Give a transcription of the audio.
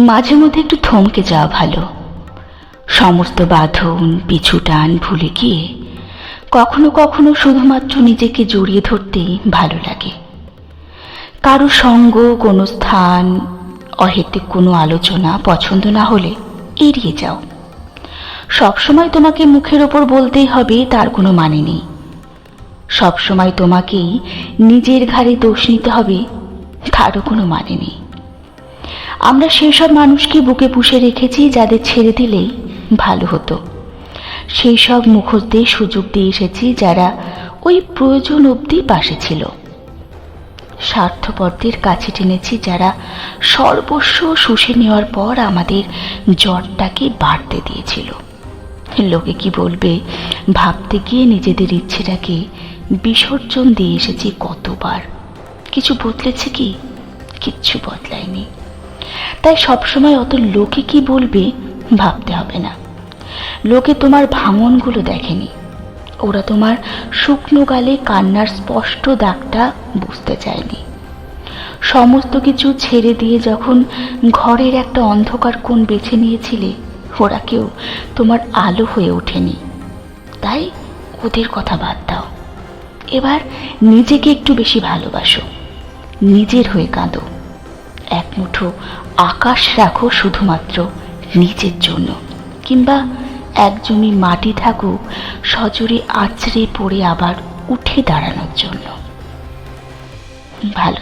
মাঝে মধ্যে একটু থমকে যাওয়া ভালো। সমস্ত বাঁধন, পিছু টান ভুলে গিয়ে কখনো কখনো শুধুমাত্র নিজেকে জড়িয়ে ধরতেই ভালো লাগে। কারও সঙ্গ, কোনো স্থান, অহেতুক কোনো আলোচনা পছন্দ না হলে এড়িয়ে যাও। সবসময় তোমাকে মুখের ওপর বলতেই হবে, তার কোনো মানে নেই। সবসময় তোমাকেই নিজের ঘাড়ে দোষ নিতে হবে তারও কোনো মানে নেই। আমরা সেই সব মানুষকে বুকে পুষে রেখেছি যাদের ছেড়ে দিলেই ভালো হতো। সেই সব মুখোশদের সুযোগ দিয়ে এসেছি যারা ওই প্রয়োজন অবধি পাশে ছিল। স্বার্থপরদের কাছে টেনেছি যারা সর্বস্ব শুষে নেওয়ার পর আমাদের জ্বরটাকে বাড়তে দিয়েছিল। লোকে কি বলবে? ভাবতে গিয়ে নিজেদের ইচ্ছেটাকে বিসর্জন দিয়ে এসেছি কতবার। কিছু বদলেছে কি? কিচ্ছু বদলায়নি। তাই সবসময় অত লোকে কি বলবে ভাবতে হবে না। লোকে তোমার ভাঙনগুলো দেখেনি। ওরা তোমার শুকনো গালে কান্নার স্পষ্ট দাগটা বুঝতে চায়নি। সমস্ত কিছু ছেড়ে দিয়ে যখন ঘরের একটা অন্ধকার কোণ বেছে নিয়েছিলে, ওরা কেউ তোমার আলো হয়ে ওঠেনি। তাই ওদের কথা বাদ দাও। এবার নিজেকে একটু বেশি ভালোবাসো। নিজের হয়ে কাঁদো। মুঠো আকাশ রাখো শুধুমাত্র নিজের জন্য। কিংবা এক জমি মাটি থাকুক সজোরে আছড়ে পড়ে আবার উঠে দাঁড়ানোর জন্য। ভালো